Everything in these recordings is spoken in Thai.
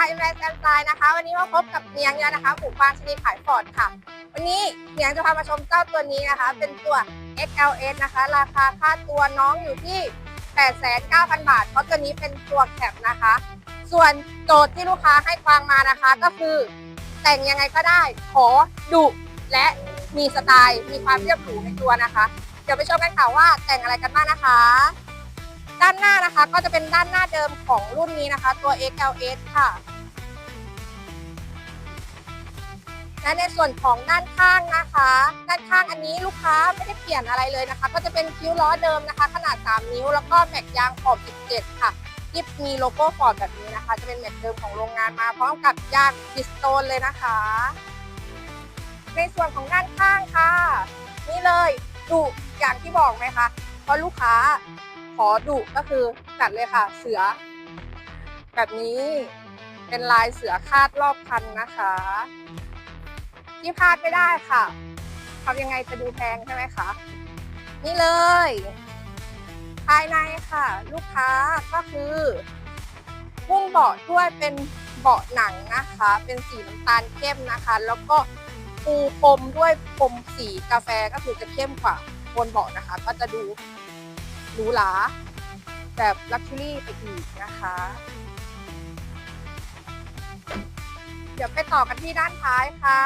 การอินแวนแซนไซนะคะ วันนี้มาพบกับเนียงแล้วนะคะหมู่บ้านชนิดขายฟอร์ดค่ะ วันนี้เนียงจะพามาชมเจ้าตัวนี้นะคะ เป็นตัว XLS นะคะ ราคาค่าตัวน้องอยู่ที่ 89,000 บาท เพราะตัวนี้เป็นตัวแคปนะคะ ส่วนโจทย์ที่ลูกค้าให้กวางมานะคะ ก็คือ แต่งยังไงก็ได้ ขอดุและมีสไตล์ มีความเรียบหรูในตัวนะคะ เดี๋ยวไปชมกันค่ะว่าแต่งอะไรกันบ้างนะคะด้านหน้านะคะก็จะเป็นด้านหน้าเดิมของรุ่นนี้นะคะ ตัว XLS ค่ะ และในส่วนของด้านข้างนะคะ ด้านข้างอันนี้ลูกค้าไม่ได้เปลี่ยนอะไรเลยนะคะ ก็จะเป็นคิ้วล้อเดิมนะคะ ขนาด 3 นิ้ว แล้วก็แม็กยางขอบ 17 ค่ะที่มีโลโก้ฟอร์ดแบบนี้นะคะ จะเป็นแม็กเดิมของโรงงานมาพร้อมกับยางดิสโตนเลยนะคะ ในส่วนของด้านข้างค่ะ นี่เลยดุอย่างที่บอกไหมคะเพราะลูกค้าขอดุก็คือจัดเลยค่ะ เสือ แบบนี้เป็นลายเสือคาดรอบคันนะคะ ที่พลาดไม่ได้ค่ะทำยังไงจะดูแพงใช่ไหมคะ นี่เลย ภายในค่ะ ลูกค้าก็คือพุ่งเบาะด้วยเป็นเบาะหนังนะคะ เป็นสีน้ำตาลเข้มนะคะ แล้วก็ปูพรมด้วยพรมสีกาแฟก็คือจะเข้มกว่าบนเบาะนะคะ ก็จะดูหรูหราแบบลักชัวรี่ไปอีกนะคะ เดี๋ยวไปต่อกันที่ด้านท้ายค่ะ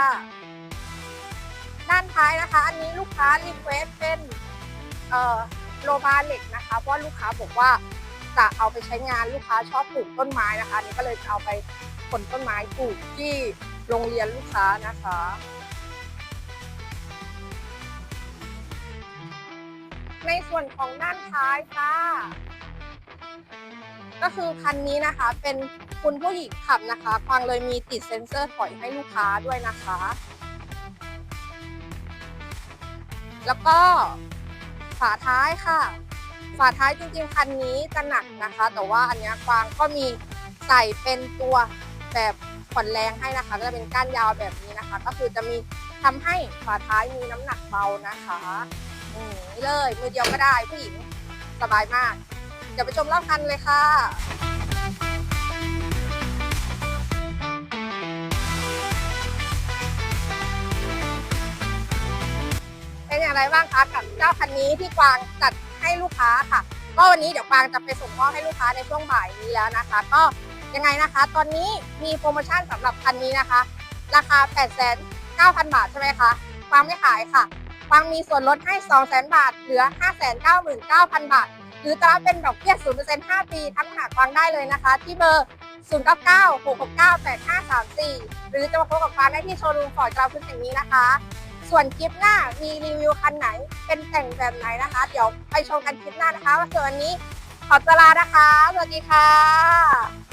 ท้ายนะคะ อันนี้ลูกค้ารีเควสเป็นเอ่อโลบาเหล็กนะคะเพราะลูกค้าบอกว่าจะเอาไปใช้งานลูกค้าชอบปลูกต้นไม้นะคะอันนี้ก็เลยจะเอาไปขนต้นไม้ปลูกที่โรงเรียนลูกค้านะคะในส่วนของด้านท้ายค่ะ ก็คือคันนี้นะคะเป็นคุณผู้หญิงขับนะคะฟังเลยมีติดเซ็นเซอร์ถอยให้ลูกค้าด้วยนะคะ แล้วก็ฝาท้ายค่ะ ฝาท้ายจริงๆคันนี้จะหนักนะคะ แต่ว่าอันนี้กวางก็มีใส่เป็นตัวแบบผ่อนแรงให้นะคะก็จะเป็นก้านยาวแบบนี้นะคะ ก็คือจะมีทำให้ฝาท้ายมีน้ำหนักเบานะคะอืมนี่เลยมือเดียวก็ได้ผู้หญิงสบายมาก เดี๋ยวไปชมรอบคันเลยค่ะ อย่างไรบ้างคะกับเจ้าคันนี้ที่กวางจัดให้ลูกค้าค่ะ ก็วันนี้เดี๋ยวกวางจะไปส่งมอบให้ลูกค้าในช่วงบ่ายนี้แล้วนะคะ ก็ยังไงนะคะ ตอนนี้มีโปรโมชั่นสำหรับคันนี้นะคะ ราคา8 9 0 0 0 บาทใช่ไหมคะกวางไม่ขายค่ะกวางมีส่วนลดให้ 2 0 0 0 0 0 บาท เหลือ 599,000 บาท หรือจะรับเป็นดอกเบี้ย 0% 5 ปีทักหากวางได้เลยนะคะ ที่เบอร์ 099 669 8534 หรือจะมาพบกับกวางได้ที่โชว์รูมฟอร์ดกราวพื้นแห่งนี้นะคะ ส่วนคลิปหน้ามีรีวิวคันไหน เป็นแต่งแบบไหนนะคะ เดี๋ยวไปชมกันคลิปหน้านะคะว่าส่วนวันนี้ขอตลานะคะ สวัสดีค่ะ